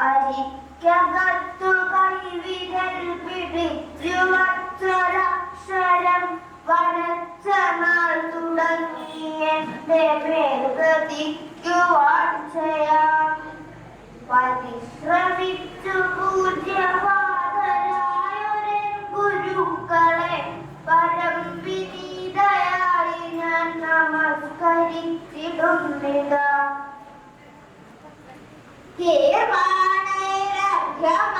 അരിക്കകത്തു കൈവിരൽ പിടിച്ചു വച്ചൊരക്ഷരം വരച്ച നാൾ തുടങ്ങി എന്റെ മേൽഗതിക്കുവാൻ ചെയ്യാം. പരിശ്രമിച്ചു പൂജ്യപാതരായൊരു ഗുരുക്കളെ പരം വിനീതയായി ഞാൻ แล้ว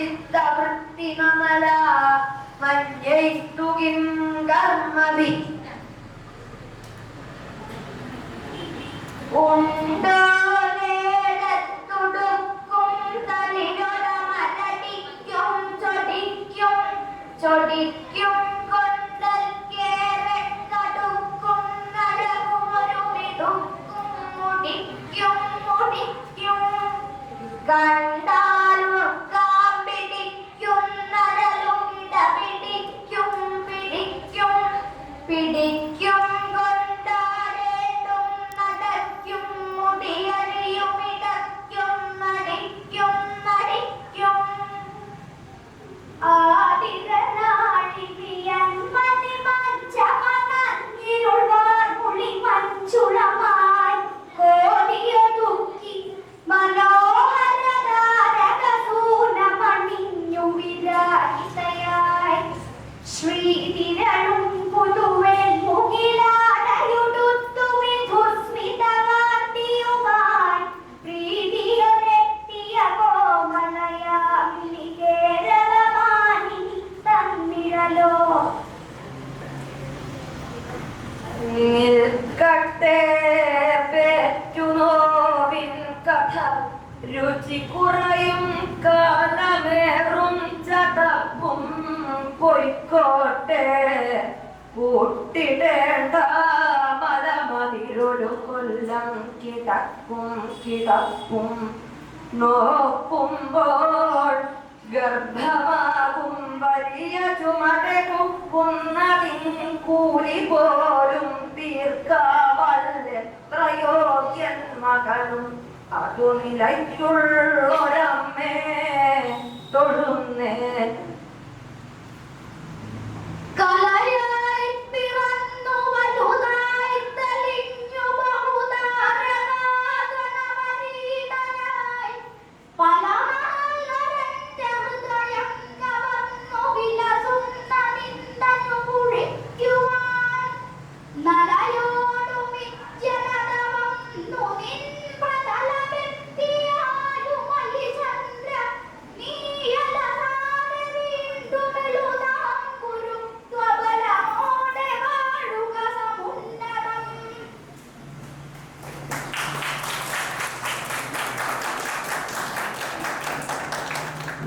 ഗുരുചിത്തവൃത്തിമല മഞ്ജയിസ്തു കിം കർമ്മഭി ഉണ്ടോടത്തുടുക്കും നിൽക്കട്ടെ പെറ്റുനോവിൻ കഥ. രുചി കുറയും കാലമേറും ചതപ്പും പൊയ്ക്കോട്ടെ കൂട്ടിടേണ്ട മലമതിരൊരു കൊല്ലം കിടക്കും കിടക്കും. നോക്കുമ്പോൾ ഗർഭമാകും വലിയ ചുമടുക്കുന്നതിൻ കൂലി പോലും ജന്മകളും അതു നിലയ്ക്കുള്ളൊരമ്മേ തൊഴുന്നേ